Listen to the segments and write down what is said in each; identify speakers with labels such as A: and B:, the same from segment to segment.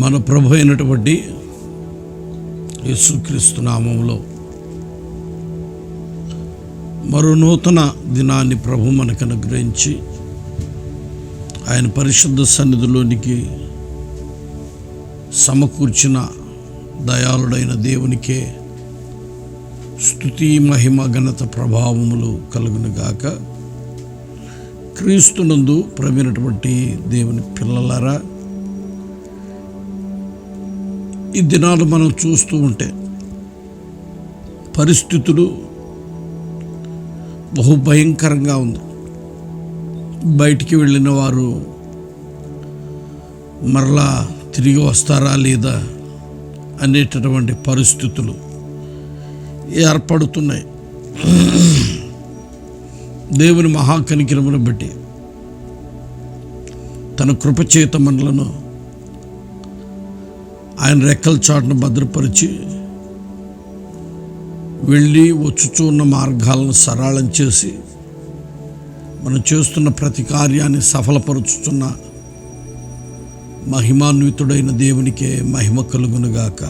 A: మన ప్రభు అయినటువంటి యేసుక్రీస్తు నామంలో మరో నూతన దినాన్ని ప్రభు మనకు అనుగ్రహించి ఆయన పరిశుద్ధ సన్నిధిలోనికి సమకూర్చిన దయాళుడైన దేవునికే స్థుతి మహిమ ఘనత ప్రభావములు కలుగునుగాక క్రీస్తునందు ప్రవీణటువంటి దేవుని పిల్లలరా ఈ దినాలు మనం చూస్తూ ఉంటే పరిస్థితులు బహు భయంకరంగా ఉంది. బయటికి వెళ్ళిన వారు మరలా తిరిగి వస్తారా లేదా అనేటటువంటి పరిస్థితులు ఏర్పడుతున్నాయి. దేవుని మహాకనికిరమును బట్టి తన కృపచేత మనలను ఆయన రెక్కల చాటును భద్రపరిచి వెళ్ళి వచ్చుచూ ఉన్న మార్గాలను సరళం చేసి మనం చేస్తున్న ప్రతి కార్యాన్ని సఫలపరుచుతున్న మహిమాన్వితుడైన దేవునికే మహిమ కలుగునుగాక.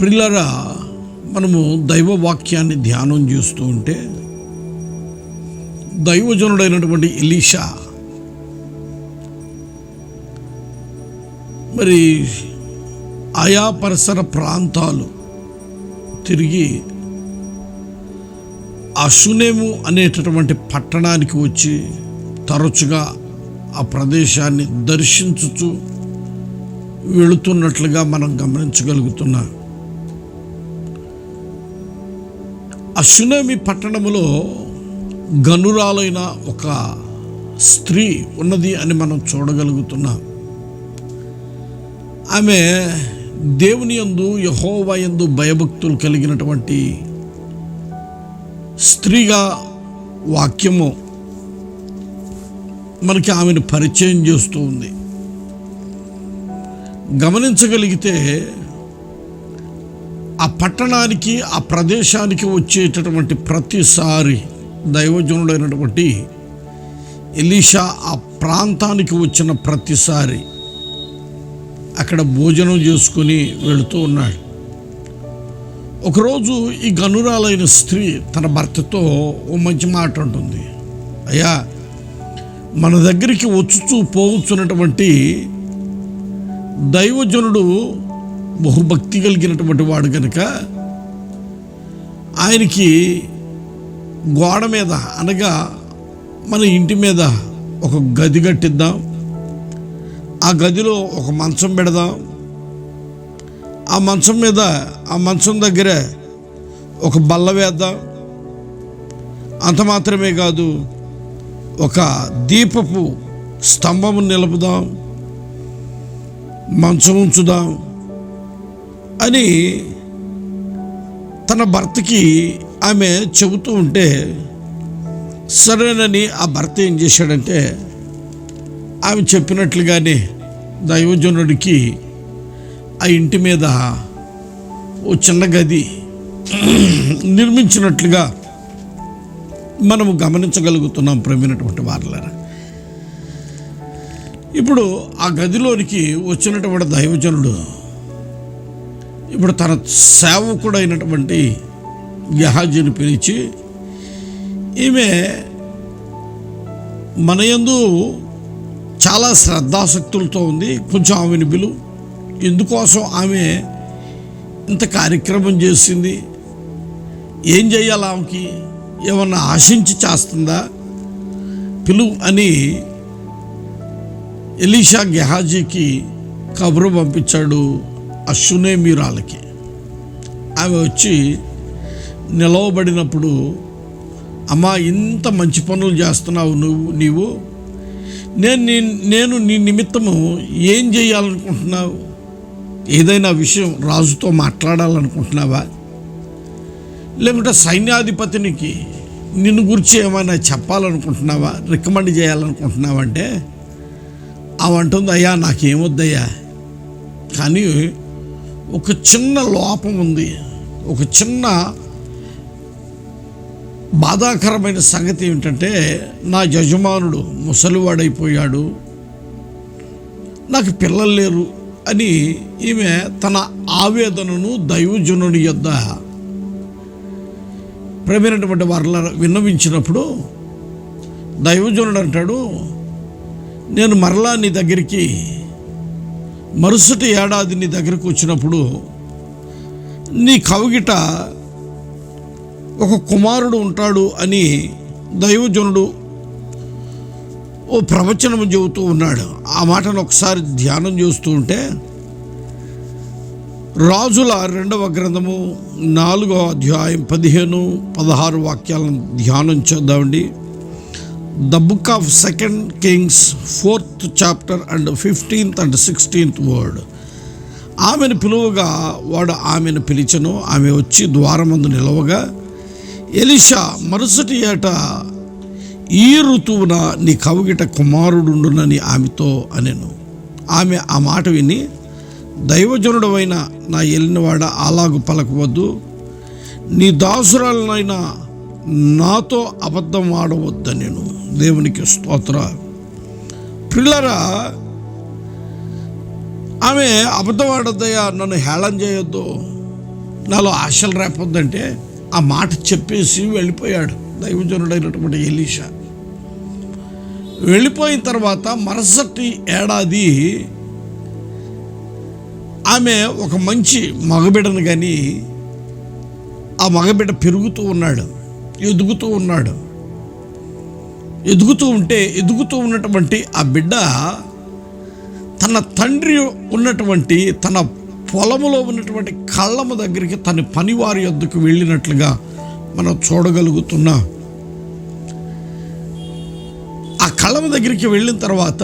A: ప్రిల్లరా మనము దైవ వాక్యాన్ని ధ్యానం చేస్తూ ఉంటే దైవజనుడైనటువంటి ఎలీషా మరి ఆయా పరిసర ప్రాంతాలు తిరిగి అశునేము అనేటటువంటి పట్టణానికి వచ్చి తరచుగా ఆ ప్రదేశాన్ని దర్శించుచు వెళుతున్నట్లుగా మనం గమనించగలుగుతున్నాం అశునేమి పట్టణములో గనురాలైన ఒక స్త్రీ ఉన్నది అని మనం చూడగలుగుతున్నాం. ఆమె దేవుని యందు యహోవా యందు భయభక్తులు కలిగినటువంటి స్త్రీగా వాక్యము మనకి ఆమెను పరిచయం చేస్తూ ఉంది. గమనించగలిగితే ఆ పట్టణానికి ఆ ప్రదేశానికి వచ్చేటటువంటి ప్రతిసారి దైవజనుడైనటువంటి ఎలీషా ఆ ప్రాంతానికి వచ్చిన ప్రతిసారి అక్కడ భోజనం చేసుకుని వెళుతూ ఉన్నాడు. ఒకరోజు ఈ గనురాలైన స్త్రీ తన భర్తతో ఓ మంచి మాట ఉంటుంది అయ్యా మన దగ్గరికి వచ్చుచూ పోవచ్చున్నటువంటి దైవజనుడు బహుభక్తి కలిగినటువంటి వాడు కనుక ఆయనకి గోడ మీద అనగా మన ఇంటి మీద ఒక గది కట్టిద్దాం. ఆ గదిలో ఒక మంచం పెడదాం. ఆ మంచం మీద ఆ మంచం దగ్గర ఒక బల్ల వేద్దాం. అంత మాత్రమే కాదు ఒక దీపపు స్తంభము నిలుపుదాం. మంచం ఉంచుదాం అని తన భర్తకి ఆమె చెబుతూ ఉంటే సరేనని ఆ భర్త ఏం చేశాడంటే ఆమె చెప్పినట్లుగానే దైవజనుడికి ఆ ఇంటి మీద ఓ చిన్న గది నిర్మించినట్లుగా మనము గమనించగలుగుతున్నాం ప్రవీణటువంటి వారులారా. ఇప్పుడు ఆ గదిలోనికి వచ్చినటువంటి దైవజనుడు ఇప్పుడు తన సేవకుడైనటువంటి గహాజీని పిలిచి ఈమె మనయందు చాలా శ్రద్ధాశక్తులతో ఉంది. కొంచెం ఆమెను పిలువు ఎందుకోసం ఆమె ఇంత కార్యక్రమం చేసింది? ఏం చేయాలి ఆమెకి? ఏమన్నా ఆశించి చేస్తుందా? పిలు అని ఎలీషా గెహాజీకి కబురు పంపించాడు అశ్వునే మీరాలకి. ఆమె వచ్చి నిలవబడినప్పుడు అమ్మా ఇంత మంచి పనులు చేస్తున్నావు నువ్వు నీవు నేను నీ నేను నీ నిమిత్తము ఏం చేయాలనుకుంటున్నావు? ఏదైనా విషయం రాజుతో మాట్లాడాలనుకుంటున్నావా? లేకుంటే సైన్యాధిపతినికి నిన్ను గురించి ఏమైనా చెప్పాలనుకుంటున్నావా? రికమెండ్ చేయాలనుకుంటున్నావా అంటే అవంటుంది అయ్యా నాకేమొద్దయ్యా. కానీ ఒక చిన్న లోపం ఉంది. ఒక చిన్న బాధాకరమైన సంగతి ఏమిటంటే నా యజమానుడు ముసలివాడైపోయాడు. నాకు పిల్లలు లేరు అని ఈమె తన ఆవేదనను దైవజనుని యొద్ద ప్రేమైనటువంటి వారిల విన్నవించినప్పుడు దైవజనుడు అంటాడు నేను మరలా నీ దగ్గరికి మరుసటి ఏడాది నీ దగ్గరకు వచ్చినప్పుడు నీ కవిగిట ఒక కుమారుడు ఉంటాడు అని దైవజనుడు ఓ ప్రవచనము చెబుతూ ఉన్నాడు. ఆ మాటను ఒకసారి ధ్యానం చేస్తూ ఉంటే రాజుల రెండవ గ్రంథము నాలుగో అధ్యాయం పదిహేను పదహారు వాక్యాలను ధ్యానం చేద్దామండి. The book of second kings fourth chapter and fifteenth and sixteenth word. ఆమెను పిలువగా వాడు ఆమెను పిలిచను ఆమె వచ్చి ద్వారమందు నిలవగా ఎలిషా మరుసటి ఏట ఈ ఋతువున నీ కవుగిట కుమారుడుండునని ఆమెతో అనెను. ఆమె ఆ మాట విని దైవజనుడవైన నా ఎల్లినవాడ అలాగు పలకవద్దు. నీ దాసురాలనైనా నాతో అబద్ధం ఆడవద్ద నేను దేవునికి స్తోత్ర. పిల్లరా ఆమె అబద్ధం ఆడద్దయ్యా నన్ను హేళన చేయొద్దు. నాలో ఆశలు రేపొద్దంటే ఆ మాట చెప్పేసి వెళ్ళిపోయాడు దైవజనుడైనటువంటి ఎలీషా. వెళ్ళిపోయిన తర్వాత మరుసటి ఏడాది ఆమె ఒక మంచి మగబిడ్డను కానీ ఆ మగబిడ్డ పెరుగుతూ ఉన్నాడు ఎదుగుతూ ఉన్నాడు. ఎదుగుతూ ఉంటే ఎదుగుతూ ఉన్నటువంటి ఆ బిడ్డ తన తండ్రి ఉన్నటువంటి తన పొలములో ఉన్నటువంటి కళ్ళము దగ్గరికి తన పనివారి వద్దకు వెళ్ళినట్లుగా మనం చూడగలుగుతున్నా ఆ కళ్ళము దగ్గరికి వెళ్ళిన తర్వాత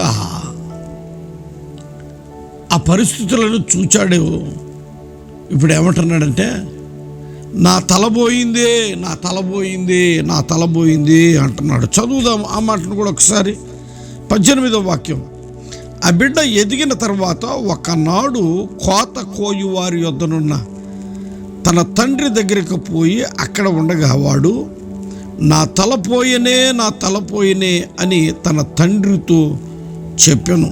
A: ఆ పరిస్థితులను చూచాడు. ఇప్పుడు ఏమంటున్నాడంటే నా తలబోయిందే నా తల పోయింది నా తల పోయింది అంటున్నాడు. చదువుదాం ఆ మాటను కూడా ఒకసారి. పద్దెనిమిదో వాక్యం. ఆ బిడ్డ ఎదిగిన తర్వాత ఒకనాడు కోత కోయువారి యొద్దనున్న తన తండ్రి దగ్గరికి పోయి అక్కడ ఉండగా వాడు నా తలపోయనే నా తలపోయనే అని తన తండ్రితో చెప్పాను.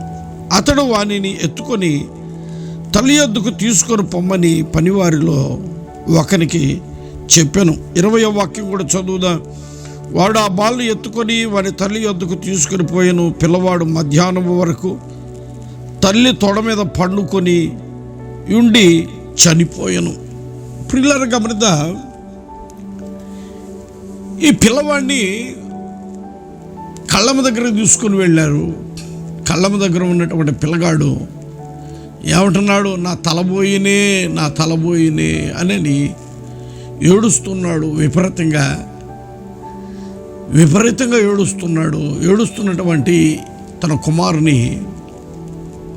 A: అతడు వానిని ఎత్తుకొని తల్లి ఎద్దుకు తీసుకొని పొమ్మని పనివారిలో ఒకనికి చెప్పాను. ఇరవయో వాక్యం కూడా చదువుదా. వాడు ఆ బాలు ఎత్తుకొని వాడి తల్లి ఎద్దుకు తీసుకొని పోయాను. పిల్లవాడు మధ్యాహ్నం వరకు తల్లి తొడ మీద పండుకొని ఉండి చనిపోయాను. పిల్లలు గమనిత ఈ పిల్లవాడిని కళ్ళమ్మ దగ్గర తీసుకొని వెళ్ళారు. కళ్ళమ్మ దగ్గర ఉన్నటువంటి పిల్లగాడు ఏమంటున్నాడు? నా తలబోయినే నా తలబోయినే అని ఏడుస్తున్నాడు విపరీతంగా. విపరీతంగా ఏడుస్తున్నాడు. ఏడుస్తున్నటువంటి తన కుమారుని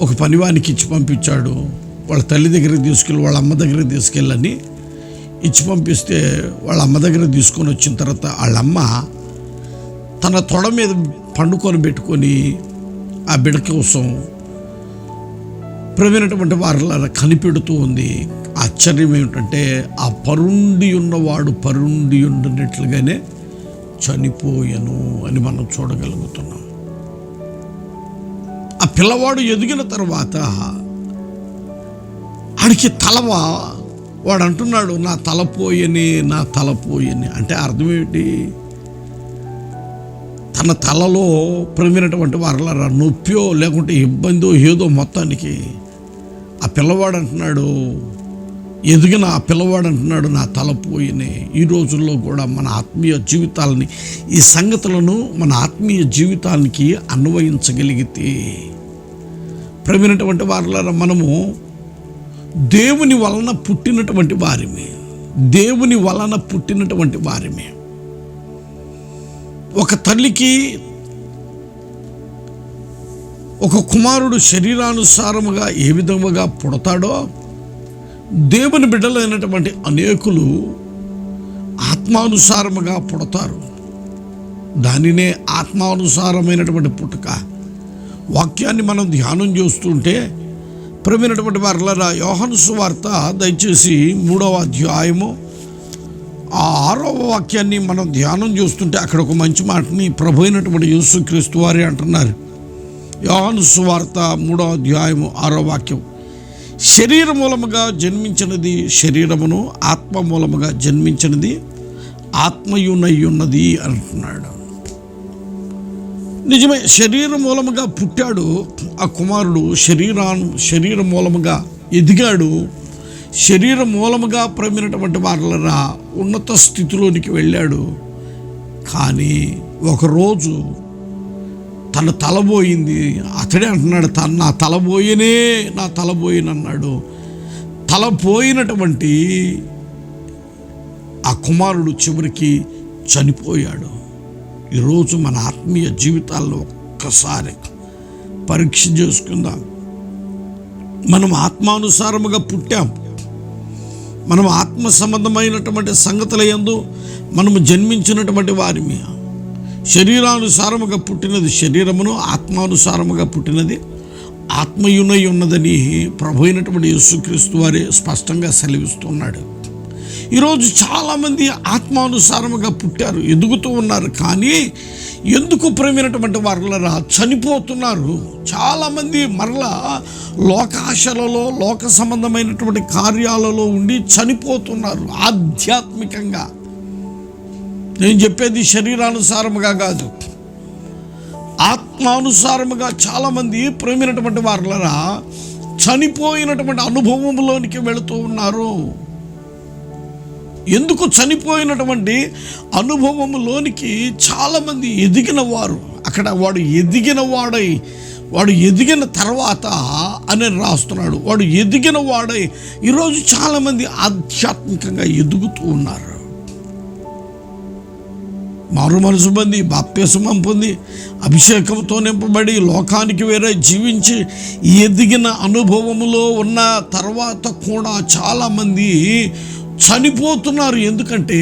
A: ఒక పనివానికి ఇచ్చి పంపించాడు. వాళ్ళ తల్లి దగ్గరికి తీసుకెళ్ళి వాళ్ళ అమ్మ దగ్గరికి తీసుకెళ్ళని ఇచ్చి పంపిస్తే వాళ్ళ అమ్మ దగ్గర తీసుకొని వచ్చిన తర్వాత వాళ్ళ అమ్మ తన తొడ మీద పండుకొని పెట్టుకొని ఆ బిడ్డ కోసం ప్రవీణటువంటి వారిలా కనిపెడుతూ ఉంది. ఆశ్చర్యం ఏమిటంటే ఆ పరుండి ఉన్నవాడు పరుండి ఉండినట్లుగానే చనిపోయను అని మనం చూడగలుగుతున్నాం. పిల్లవాడు ఎదిగిన తర్వాత ఆడికి తలవ వాడు అంటున్నాడు నా తల పోయని నా తల పోయని. అంటే అర్థం ఏమిటి? తన తలలో ప్రమినటువంటి వారల నొప్పియో లేకుంటే ఇబ్బందో ఏదో మొత్తానికి ఆ పిల్లవాడు అంటున్నాడు ఎదిగిన ఆ పిల్లవాడు అంటున్నాడు నా తల పోయినే. ఈ రోజుల్లో కూడా మన ఆత్మీయ జీవితాలని ఈ సంగతులను మన ఆత్మీయ జీవితానికి అన్వయించగలిగితే ప్రమినటువంటి వారల మనము దేవుని వలన పుట్టినటువంటి వారిమే. దేవుని వలన పుట్టినటువంటి వారిమే. ఒక తల్లికి ఒక కుమారుడు శరీరానుసారముగా ఏ విధముగా పుడతాడో దేవుని బిడ్డలైనటువంటి అనేకులు ఆత్మానుసారముగా పుడతారు. దానినే ఆత్మానుసారమైనటువంటి పుట్టుక. వాక్యాన్ని మనం ధ్యానం చేస్తుంటే ప్రవీణటువంటి వారులరా యోహను సువార్త దయచేసి మూడవ అధ్యాయము ఆ ఆరవ వాక్యాన్ని మనం ధ్యానం చేస్తుంటే అక్కడ ఒక మంచి మాటని ప్రభు అయినటువంటి యేసుక్రీస్తు వారి అంటున్నారు. యోహాను సువార్త మూడవ అధ్యాయము ఆరో వాక్యం. శరీర మూలముగా జన్మించినది శరీరమును ఆత్మ మూలముగా జన్మించినది ఆత్మయునయ్యున్నది అంటున్నాడు. నిజమే శరీర మూలముగా పుట్టాడు ఆ కుమారుడు శరీరాను శరీర మూలముగా ఎదిగాడు. శరీర మూలముగా ప్రమినటువంటి వారలరా ఉన్నత స్థితిలోనికి వెళ్ళాడు. కానీ ఒకరోజు తన తలబోయింది అతడే అంటున్నాడు తన నా తలబోయినే నా తలబోయినన్నాడు తలపోయినటువంటి ఆ కుమారుడు చివరికి చనిపోయాడు. ఈరోజు మన ఆత్మీయ జీవితాల్లో ఒక్కసారి పరీక్ష చేసుకుందాం. మనం ఆత్మానుసారముగా పుట్టాం. మనం ఆత్మ సంబంధమైనటువంటి సంగతుల ఎందు మనము జన్మించినటువంటి వారిమి. శరీరానుసారముగా పుట్టినది శరీరమును ఆత్మానుసారముగా పుట్టినది ఆత్మయునై ఉన్నదని ప్రభు అయినటువంటి యేసుక్రీస్తు వారే స్పష్టంగా సెలవిస్తున్నాడు ఈరోజు చాలామంది ఆత్మానుసారముగా పుట్టారు ఎదుగుతూ ఉన్నారు. కానీ ఎందుకు ప్రేమైనటువంటి వారులరా? చనిపోతున్నారు. చాలామంది మరలా లోకాశలలో లోక సంబంధమైనటువంటి కార్యాలలో ఉండి చనిపోతున్నారు ఆధ్యాత్మికంగా. నేను చెప్పేది శరీరానుసారముగా కాదు. ఆత్మానుసారముగా చాలామంది ప్రేమైనటువంటి వారులరా చనిపోయినటువంటి అనుభవంలోనికి వెళుతూ ఉన్నారు. ఎందుకు చనిపోయినటువంటి అనుభవంలోనికి చాలామంది ఎదిగిన వారు అక్కడ వాడు ఎదిగిన వాడై వాడు ఎదిగిన తర్వాత అని రాస్తున్నాడు. వాడు ఎదిగిన వాడై ఈరోజు చాలామంది ఆధ్యాత్మికంగా ఎదుగుతూ ఉన్నారు. మారు మనసు పొంది బాప్యసమం పొంది అభిషేకంతో నింపబడి లోకానికి వేరే జీవించి ఎదిగిన అనుభవములో ఉన్న తర్వాత కూడా చాలామంది చనిపోతున్నారు. ఎందుకంటే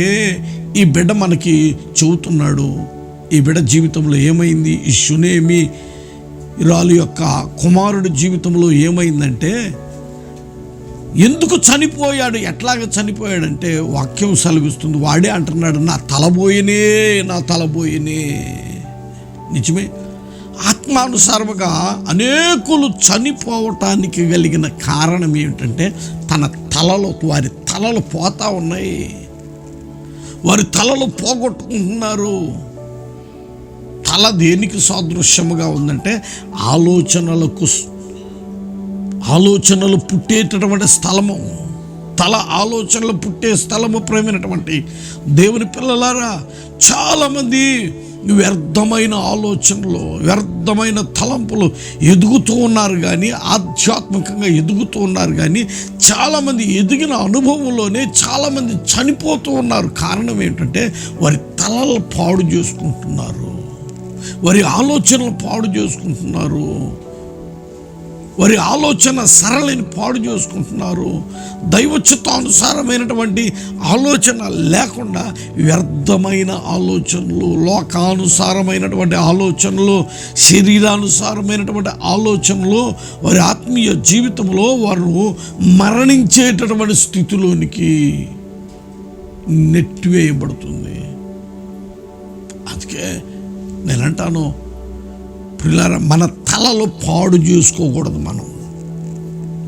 A: ఈ బిడ్డ మనకి చెబుతున్నాడు ఈ బిడ్డ జీవితంలో ఏమైంది? ఈ శునేమి రాలు యొక్క కుమారుడి జీవితంలో ఏమైందంటే ఎందుకు చనిపోయాడు? ఎట్లాగ చనిపోయాడంటే వాక్యం సెలవిస్తుంది. వాడే అంటున్నాడు నా తలబోయనే నా తలబోయనే. నిజమే? ఆత్మానుసారముగా అనేకులు చనిపోవటానికి కలిగిన కారణం ఏమిటంటే తన తలలు వారి తలలు పోతా ఉన్నాయి. వారి తలలు పోగొట్టుకుంటున్నారు. తల దేనికి సాదృశ్యముగా ఉందంటే ఆలోచనలకు ఆలోచనలు పుట్టేటటువంటి స్థలము. తల ఆలోచనలు పుట్టే స్థలము ప్రేమైనటువంటి దేవుని పిల్లలారా చాలామంది వ్యర్థమైన ఆలోచనలు వ్యర్థమైన తలంపులు ఎదుగుతూ ఉన్నారు కానీ ఆధ్యాత్మికంగా ఎదుగుతూ ఉన్నారు కానీ చాలామంది ఎదిగిన అనుభవంలోనే చాలామంది చనిపోతూ ఉన్నారు. కారణం ఏంటంటే వారి తలలు పాడు చేసుకుంటున్నారు. వారి ఆలోచనలు పాడు చేసుకుంటున్నారు. వారి ఆలోచన సరళిని పాడు చేసుకుంటున్నారు. దైవచిత్తానుసారమైనటువంటి ఆలోచన లేకుండా వ్యర్థమైన ఆలోచనలు లోకానుసారమైనటువంటి ఆలోచనలు శరీరానుసారమైనటువంటి ఆలోచనలు వారి ఆత్మీయ జీవితంలో వారు మరణించేటటువంటి స్థితిలోనికి నెట్టివేయబడుతుంది. అందుకే నేనంటాను పిల్లల మన తలలో పాడు చేసుకోకూడదు మనం.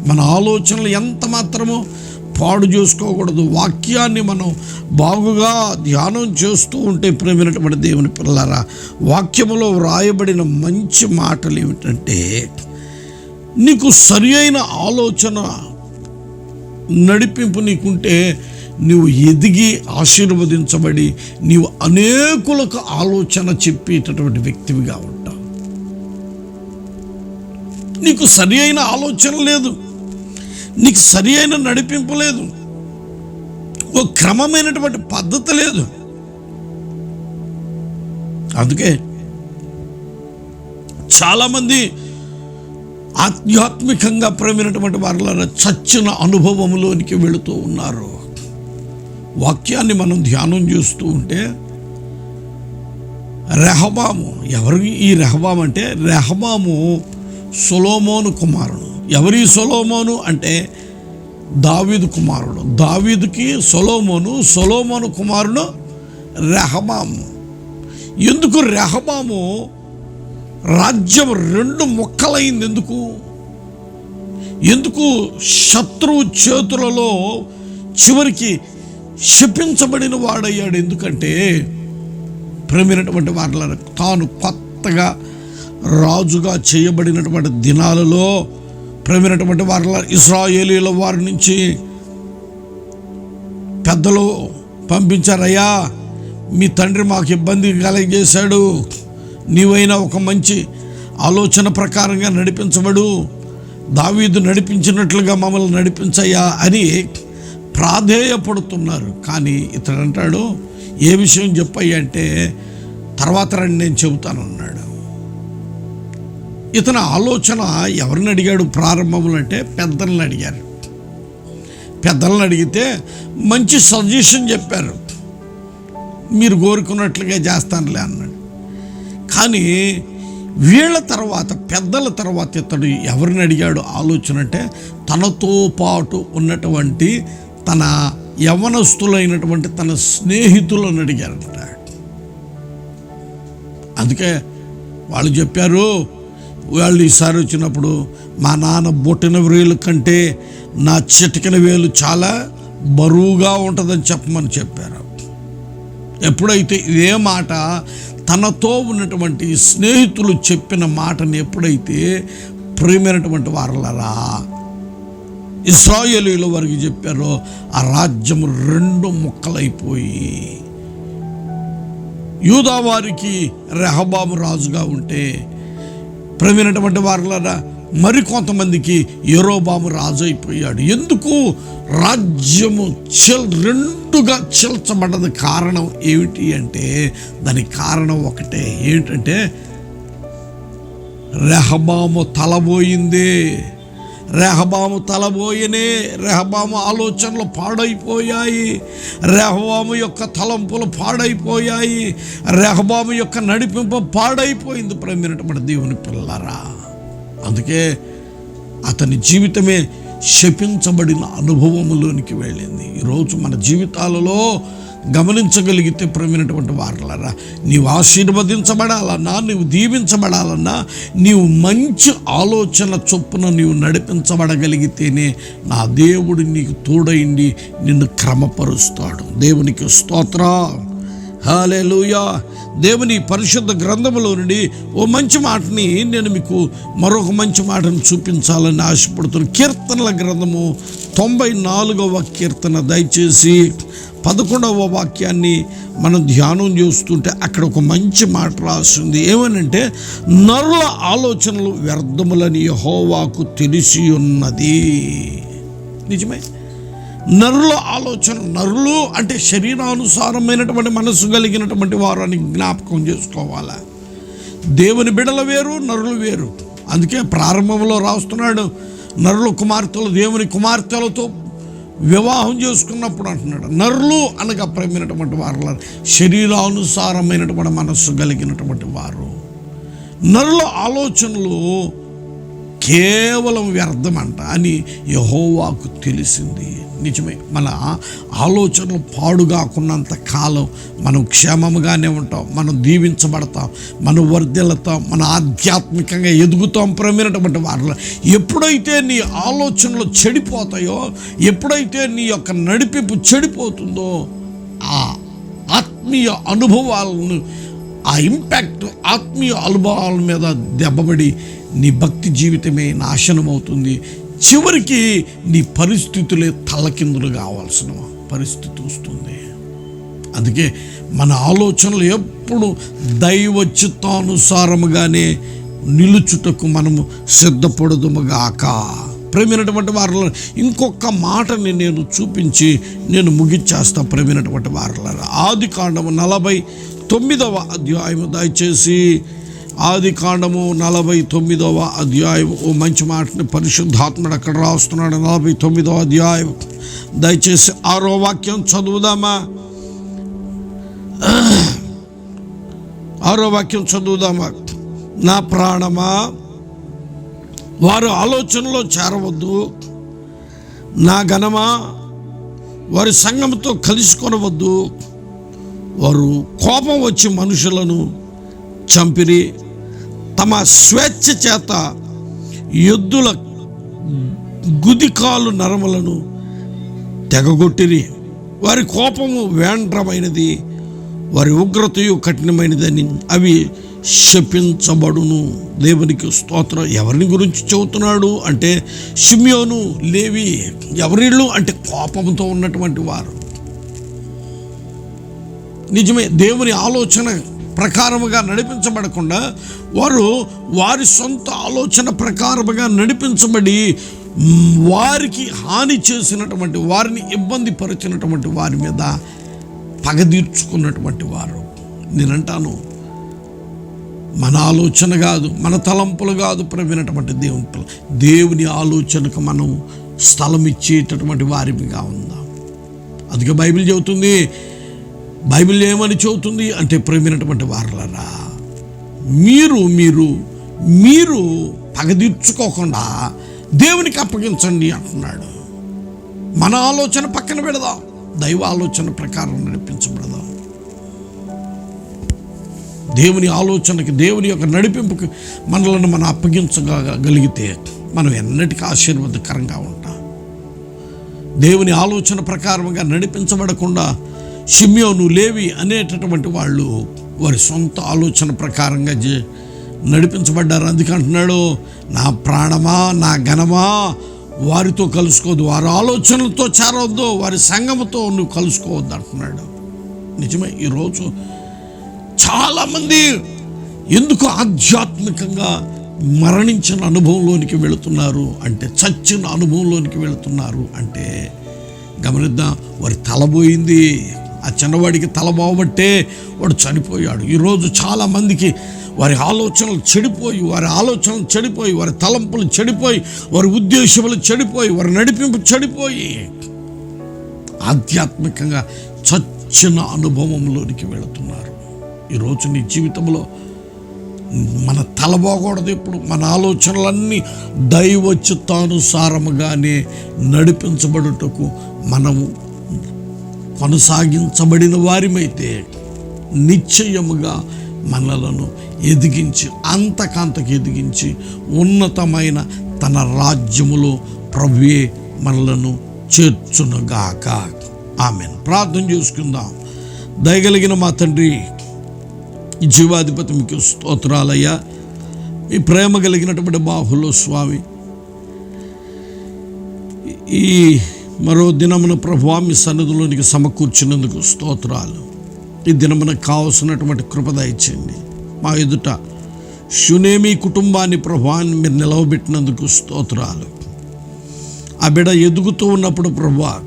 A: మన ఆలోచనలు ఎంత మాత్రమో పాడు చేసుకోకూడదు. వాక్యాన్ని మనం బాగుగా ధ్యానం చేస్తూ ఉంటే ప్రేమైనటువంటి దేవుని పిల్లరా వాక్యములో వ్రాయబడిన మంచి మాటలు ఏమిటంటే నీకు సరి అయిన ఆలోచన నడిపింపు నీకుంటే నీవు ఎదిగి ఆశీర్వదించబడి నీవు అనేకులకు ఆలోచన చెప్పేటటువంటి వ్యక్తివిగా ఉంటావు నీకు సరి అయిన ఆలోచన లేదు. నీకు సరి అయిన నడిపింపు లేదు. ఓ క్రమమైనటువంటి పద్ధతి లేదు. అందుకే చాలామంది ఆధ్యాత్మికంగా ప్రేమైనటువంటి వారిలో చచ్చిన అనుభవంలోనికి వెళుతూ ఉన్నారు. వాక్యాన్ని మనం ధ్యానం చేస్తూ ఉంటే రెహబాము ఎవరు ఈ రెహబాము అంటే రెహబాము సొలోమోను కుమారుడు. ఎవరి సొలోమోను అంటే దావీదు కుమారుడు. దావీదుకి సొలోమోను సొలోమోను కుమారుడు రెహబాము. ఎందుకు రెహబాము? రాజ్యం రెండు మొక్కలైంది ఎందుకు? ఎందుకు శత్రువు చేతులలో చివరికి శపించబడిన వాడయ్యాడు? ఎందుకంటే ప్రేమైనటువంటి వాటిల తాను కొత్తగా రాజుగా చేయబడినటువంటి దినాలలో ప్రేమైనటువంటి వారి ఇస్రాయేలీల వారి నుంచి పెద్దలు పంపించారయ్యా మీ తండ్రి మాకు ఇబ్బంది కలగజేశాడు నీవైనా ఒక మంచి ఆలోచన ప్రకారంగా నడిపించబడు దావీదు నడిపించినట్లుగా మమ్మల్ని నడిపించయ్యా అని ప్రాధేయపడుతున్నారు. కానీ ఇతడు అంటాడు ఏ విషయం చెప్పయ్యా అంటే తర్వాత రండి నేను చెబుతాను అన్నాడు ఇతని ఆలోచన ఎవరిని అడిగాడు ప్రారంభంలో అంటే పెద్దలను అడిగారు. పెద్దలను అడిగితే మంచి సజెషన్ చెప్పారు. మీరు కోరుకున్నట్లుగా చేస్తానులే అన్నాడు. కానీ వీళ్ళ తర్వాత పెద్దల తర్వాత ఇతడు ఎవరిని అడిగాడు ఆలోచన అంటే తనతో పాటు ఉన్నటువంటి తన యవనస్తులైనటువంటి తన స్నేహితులను అడిగారంట అందుకే వాళ్ళు చెప్పారు వాళ్ళు ఈసారి వచ్చినప్పుడు మా నాన్న బొట్టిన వేలు కంటే నా చిటికిన వేలు చాలా బరువుగా ఉంటుందని చెప్పమని చెప్పారు. ఎప్పుడైతే ఇదే మాట తనతో ఉన్నటువంటి స్నేహితులు చెప్పిన మాటని ఎప్పుడైతే ప్రేమైనటువంటి వారలరా ఇస్రాయేలీల వారికి చెప్పారో ఆ రాజ్యం రెండు ముక్కలైపోయి యూదా వారికి రెహబాము రాజుగా ఉంటే ప్రవీణటువంటి వారులారా మరికొంతమందికి ఎరోబాము రాజు అయిపోయాడు ఎందుకు? రాజ్యము చిల్ రెండుగా చిల్చబడ్డది కారణం ఏమిటి అంటే దానికి కారణం ఒకటే. ఏమిటంటే రెహబాము తలబోయిందే. రెహబాము తలబోయనే రెహబాము ఆలోచనలు పాడైపోయాయి. రెహబాము యొక్క తలంపులు పాడైపోయాయి. రెహబాము యొక్క నడిపింపు పాడైపోయింది. ప్రేమినటువంటి దేవుని పిల్లరా. అందుకే అతని జీవితమే శపించబడిన అనుభవములోనికి వెళ్ళింది. ఈరోజు మన జీవితాలలో గమనించగలిగితే ప్రమైనటువంటి వారలరా నీవు ఆశీర్వదించబడాలన్నా నీవు దీవించబడాలన్నా నీవు మంచి ఆలోచన చొప్పున నీవు నడిపించబడగలిగితేనే నా దేవుడు నీకు తోడైండి నిన్ను క్రమపరుస్తాడు. దేవునికి స్తోత్ర. హాలేలుయా దేవుని పరిశుద్ధ గ్రంథములో నుండి ఓ మంచి మాటని నేను మీకు మరొక మంచి మాటను చూపించాలని ఆశపడుతున్నాను కీర్తనల గ్రంథము తొంభై నాలుగవ కీర్తన. దయచేసి పదకొండవ వాక్యాన్ని మనం ధ్యానం చేస్తుంటే అక్కడ ఒక మంచి మాట రాస్తుంది. ఏమనంటే నరుల ఆలోచనలు వ్యర్థములని యహోవాకు తెలిసి ఉన్నది. నిజమే? నరుల ఆలోచన నరులు అంటే శరీరానుసారమైనటువంటి మనసు కలిగినటువంటి వారు అని జ్ఞాపకం చేసుకోవాలా? దేవుని బిడల వేరు నరులు వేరు. అందుకే ప్రారంభంలో రాస్తున్నాడు నరుల కుమార్తెలు దేవుని కుమార్తెలతో వివాహం చేసుకున్నప్పుడు అంటున్నాడు. నరులు అనగా ప్రేమైనటువంటి వారు శరీరానుసారమైనటువంటి మనస్సు కలిగినటువంటి వారు. నరుల ఆలోచనలు కేవలం వ్యర్థమంట అని యహోవాకు తెలిసింది. నిజమే మన ఆలోచనలు పాడుగాకున్నంత కాలం మనం క్షేమముగానే ఉంటాం మనం దీవించబడతాం మనం వర్ధిల్లుతాం మన ఆధ్యాత్మికంగా ఎదుగుతాం ప్రమైనటువంటి వాటిలో ఎప్పుడైతే నీ ఆలోచనలు చెడిపోతాయో ఎప్పుడైతే నీ యొక్క నడిపింపు చెడిపోతుందో ఆ ఆత్మీయ అనుభవాలను ఆ ఇంపాక్ట్ ఆత్మీయ అనుభవాల మీద దెబ్బబడి నీ భక్తి జీవితమే నాశనం అవుతుంది చివరికి నీ పరిస్థితులే తలకిందులు కావాల్సిన పరిస్థితి వస్తుంది. అందుకే మన ఆలోచనలు ఎప్పుడు దైవ చిత్తానుసారముగానే నిలుచుటకు మనము సిద్ధపడదుముగాక. ప్రేమైనటువంటి వారిలో ఇంకొక మాటని నేను చూపించి నేను ముగిచ్చేస్తా ప్రేమైనటువంటి వారిలో ఆది కాండము నలభై తొమ్మిదవ అధ్యాయము దయచేసి ఆది కాండము నలభై తొమ్మిదవ అధ్యాయం ఓ మంచి మాటని పరిశుద్ధాత్ముడు అక్కడ రాస్తున్నాడు. నలభై తొమ్మిదవ అధ్యాయం దయచేసి ఆరో వాక్యం చదువుదామా? ఆరో వాక్యం చదువుదామా? నా ప్రాణమా వారు ఆలోచనలో చేరవద్దు. నా ఘనమా వారి సంఘంతో కలుసుకొనవద్దు. వారు కోపం వచ్చి మనుషులను చంపిరి. తమ స్వేచ్ఛ చేత ఎద్దుల గుదికాలు నరములను తెగగొట్టిరి. వారి కోపము వేండ్రమైనది వారి ఉగ్రతయు కఠినమైనదని అవి శపించబడును. దేవునికి స్తోత్రం. ఎవరిని గురించి చెబుతున్నాడు? అంటే షిమ్యోను లేవి ఎవరిళ్ళు? అంటే కోపంతో ఉన్నటువంటి వారు. నిజమే దేవుని ఆలోచన ప్రకారముగా నడిపించబడకుండా వారు వారి సొంత ఆలోచన ప్రకారముగా నడిపించబడి వారికి హాని చేసినటువంటి వారిని ఇబ్బంది పరిచినటువంటి వారి మీద పగ తీర్చుకున్నటువంటి వారు. నేనంటాను మన ఆలోచన కాదు మన తలంపులు కాదు ప్రవినటువంటి దేవుని దేవుని ఆలోచనకు మనం స్థలం ఇచ్చేటటువంటి వారిగా ఉందాం. అందుకే బైబిల్ చెబుతుంది బైబిల్ ఏమని చెబుతుంది అంటే ప్రేమినటువంటి వారలరా మీరు మీరు మీరు పగదీర్చుకోకుండా దేవునికి అప్పగించండి అంటున్నాడు. మన ఆలోచన పక్కన పెడదాం దైవ ఆలోచన ప్రకారం నడిపించబడదాం. దేవుని ఆలోచనకి దేవుని యొక్క నడిపింపుకి మనలను మనం అప్పగించగలిగితే మనం ఎన్నటికీ ఆశీర్వాదకరంగా ఉంటాం. దేవుని ఆలోచన ప్రకారంగా నడిపించబడకుండా షిమ్యోను లేవి అనేటటువంటి వాళ్ళు వారి సొంత ఆలోచన ప్రకారంగా జే- నడిపించబడ్డారు. అందుకే అంటున్నాడు నా ప్రాణమా నా ఘనమా వారితో కలుసుకోవద్దు వారి ఆలోచనలతో చేరవద్దు వారి సంగమతో నువ్వు కలుసుకోవద్దు అంటున్నాడు. నిజమే ఈరోజు చాలామంది ఎందుకు ఆధ్యాత్మికంగా మరణించిన అనుభవంలోనికి వెళుతున్నారు అంటే చచ్చిన అనుభవంలోనికి వెళుతున్నారు అంటే గమనిద్దాం వారి తల పోయింది ఆ చిన్నవాడికి తల బాగుబట్టే వాడు చనిపోయాడు. ఈరోజు చాలామందికి వారి ఆలోచనలు చెడిపోయి వారి ఆలోచనలు చెడిపోయి వారి తలంపులు చెడిపోయి వారి ఉద్దేశములు చెడిపోయి వారి నడిపింపు చెడిపోయి ఆధ్యాత్మికంగా చచ్చిన అనుభవంలోనికి వెళుతున్నారు. ఈరోజు నీ జీవితంలో మన తల బాగూడదు ఇప్పుడు. మన ఆలోచనలన్నీ దైవ చిత్తానుసారముగానే నడిపించబడుటకు మనము కొనసాగించబడిన వారిమైతే నిశ్చయముగా మనలను ఎదిగించి అంతకంతకు ఎదిగించి ఉన్నతమైన తన రాజ్యములో ప్రభుయే మనలను చేర్చునుగాక. ఆమెను. ప్రార్థన చేసుకుందాం. దయగలిగిన మా తండ్రి జీవాధిపతి మీకు స్తోత్రాలయ్యా. మీ ప్రేమ కలిగినటువంటి బాహులో స్వామి ఈ మరో దినమున ప్రభు మీ సన్నిధిలోనికి సమకూర్చినందుకు స్తోత్రాలు. ఈ దినమున కావలసినటువంటి కృపద దయచేయండి. మా ఎదుట శునేమి కుటుంబాన్ని ప్రభాన్ని మీరు నిలవబెట్టినందుకు స్తోత్రాలు. ఆ బిడ ఎదుగుతూ ఉన్నప్పుడు ప్రభా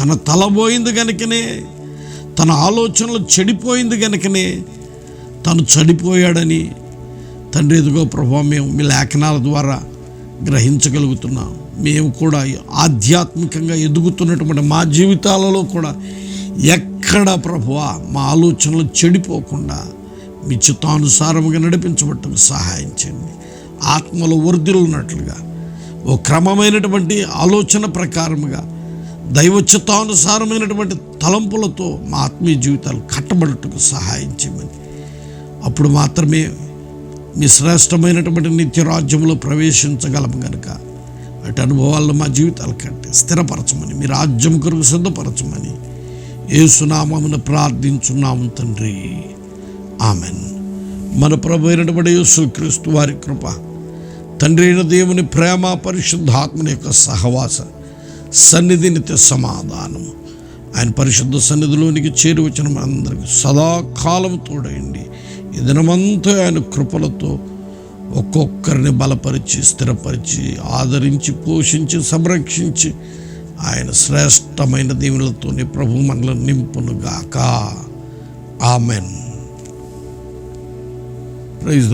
A: తన తల పోయింది తన ఆలోచనలు చెడిపోయింది కనుకనే తను చనిపోయాడని తండ్రి ఎదుగో ప్రభా మేము మీ లేఖనాల ద్వారా గ్రహించగలుగుతున్నాం. మేము కూడా ఆధ్యాత్మికంగా ఎదుగుతున్నటువంటి మా జీవితాలలో కూడా ఎక్కడ ప్రభువా మా ఆలోచనలు చెడిపోకుండా మీ చిత్తానుసారముగా నడిపించబట్టకు సహాయం చేయండి. ఆత్మలో వర్ధిల్లున్నట్లుగా ఓ క్రమమైనటువంటి ఆలోచన ప్రకారముగా దైవ చిత్తానుసారమైనటువంటి తలంపులతో మా ఆత్మీయ జీవితాలు కట్టబడటకు సహాయం చేయమని. అప్పుడు మాత్రమే మీ శ్రేష్టమైనటువంటి నిత్య రాజ్యంలో ప్రవేశించగలము గనుక. అటు అనుభవాలను మా జీవితాలు కట్టి స్థిరపరచమని మీ రాజ్యం కొరకు సిద్ధపరచమని ఏసునామమును ప్రార్థించున్నాము తండ్రి. ఆమెన్. మన ప్రభు అయినటువంటి యేసుక్రీస్తు వారి కృప తండ్రి అయిన దేవుని ప్రేమ పరిశుద్ధాత్మని యొక్క సహవాస సన్నిధి నిత్య సమాధానం. ఆయన పరిశుద్ధ సన్నిధిలోనికి చేరువచ్చిన మనందరికీ సదాకాలం తోడయండి ఈ దినమంతా ఆయన కృపలతో ఒక్కొక్కరిని బలపరిచి స్థిరపరిచి ఆదరించి పోషించి సంరక్షించి ఆయన శ్రేష్టమైన దీవులతోనే ప్రభు మనల్ని నింపునుగాక. ఆమెన్. ప్రైజ్